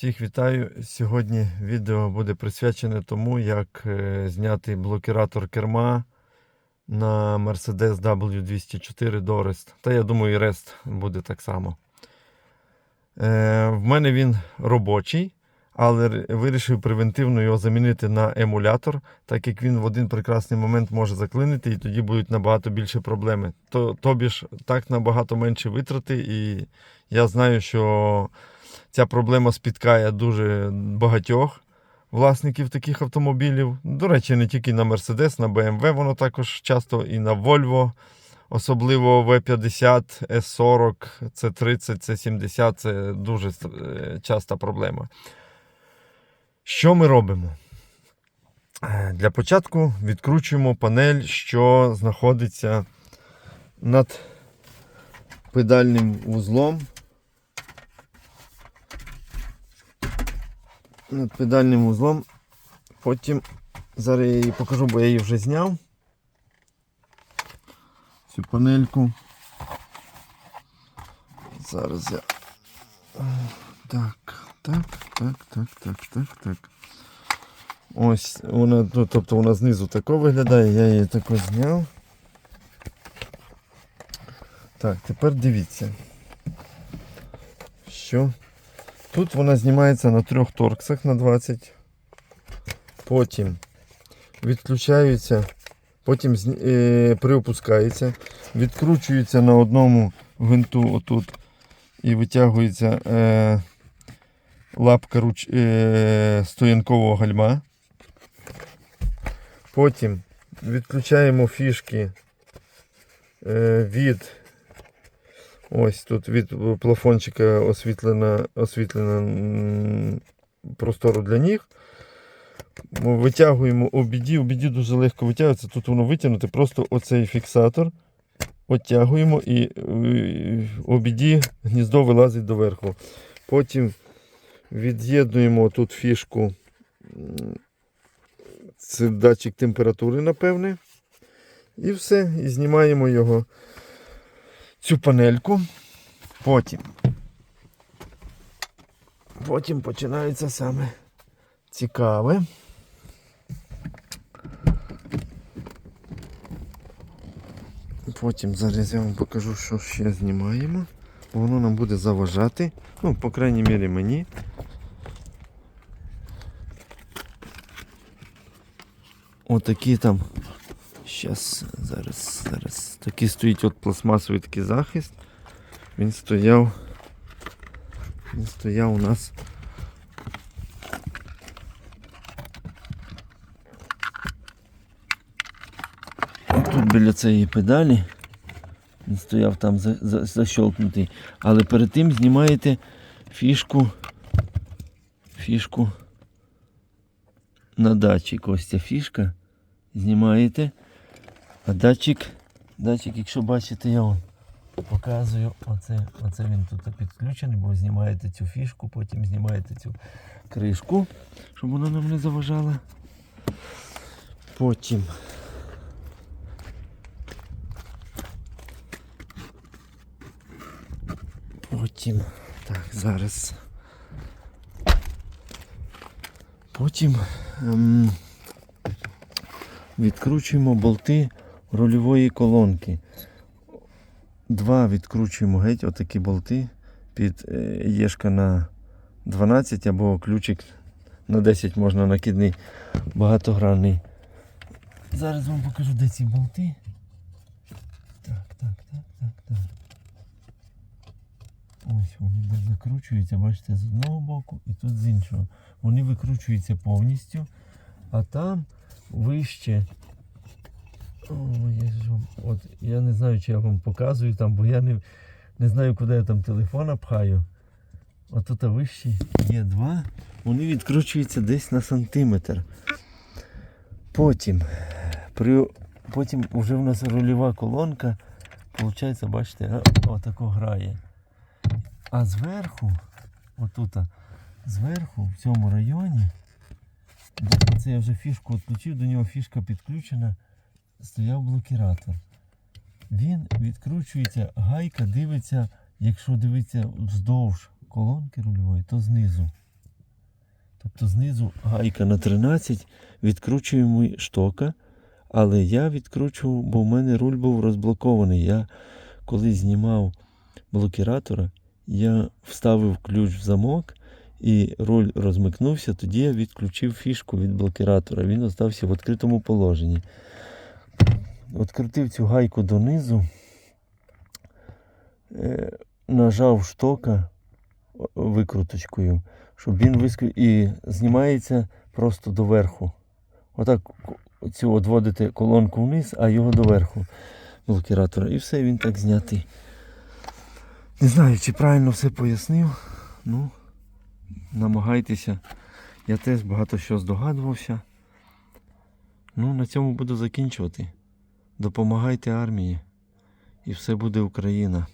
Всіх вітаю. Сьогодні відео буде присвячене тому, як е, зняти блокіратор керма на Mercedes W204 Dorest. Та я думаю, і Rest буде так само. Е, в мене він робочий, але вирішив превентивно його замінити на емулятор, так як він в один прекрасний момент може заклинити, і тоді будуть набагато більше проблеми. То, тобі ж так набагато менше витрати, і я знаю, що ця проблема спіткає дуже багатьох власників таких автомобілів. До речі, не тільки на Mercedes, на BMW воно також часто і на Volvo, особливо V50, S40, C30, C70 це дуже е, часта проблема. Що ми робимо? Е, Для початку відкручуємо панель, що знаходиться над педальним вузлом. Над педальним вузлом. Потім зараз я її покажу, бо я її вже зняв. Цю панельку. Зараз я. Так, так, так, так, так, так, так. Ось вона, ну, тобто вона знизу тако виглядає, я її тако зняв. Так, тепер дивіться. Що Тут вона знімається на трьох торксах на 20. Потім відключаються, потім е, приопускається, відкручується на одному гвинту отут і витягується е, лапка руч, е, стоянкового гальма. Потім відключаємо фішки е, від Ось тут від плафончика освітлена, освітлена простору для ніг. Ми Витягуємо обіді. Обіді дуже легко витягується. Тут воно витягнути, просто оцей фіксатор. Оттягуємо і е, обіді гніздо вилазить доверху. Потім від'єднуємо тут фішку. Це датчик температури, напевне. І все. І знімаємо його цю панельку. Потім. Потім починається саме цікаве. Потім зараз я вам покажу, що ще знімаємо. Воно нам буде заважати. Ну, по крайній мірі мені. Отакі там. Щас, зараз, зараз. Такий стоїть от пластмасовий такий захист. Він стояв. Він стояв у нас. Тут біля цієї педалі. Він стояв там за, за, защолкнутий. Але перед тим знімаєте фішку. Фішку на датчик. Ось ця фішка. Знімаєте. А датчик, датчик, якщо бачите, я вам показую, оце, оце він тут підключений, бо знімаєте цю фішку, потім знімаєте цю кришку, щоб вона нам не заважала. Потім. Потім. Так, зараз. Потім. Ем, відкручуємо болти рульової колонки. Два відкручуємо геть, отакі болти під е, єшка на 12 або ключик на 10 можна накидний багатогранний. Зараз вам покажу, де ці болти. Так, так, так, так, так. Ось вони закручуються, бачите, з одного боку і тут з іншого. Вони викручуються повністю, а там вище. От, я не знаю, чи я вам показую там, бо я не, не знаю, куди я там телефона пхаю. От тут вище є два. Вони відкручуються десь на сантиметр. Потім, при, потім вже в нас рульова колонка. Получається, бачите, отако грає. А зверху, отут, зверху, в цьому районі, це я вже фішку відключив, до нього фішка підключена, стояв блокіратор. Він відкручується, гайка дивиться, якщо дивиться вздовж колонки рульової, то знизу. Тобто знизу гайка на 13, відкручуємо штока, але я відкручував, бо в мене руль був розблокований. Я коли знімав блокіратора, я вставив ключ в замок і руль розмикнувся, тоді я відключив фішку від блокіратора. Він остався в відкритому положенні. Відкрутив цю гайку донизу, е, нажав штока викруточкою, щоб він виску і знімається просто доверху. Отак цю одводите колонку вниз, а його доверху блокіратора. І все, він так знятий. Не знаю, чи правильно все пояснив. Ну, намагайтеся. Я теж багато що здогадувався. Ну, на цьому буду закінчувати. Допомагайте армії. І все буде Україна.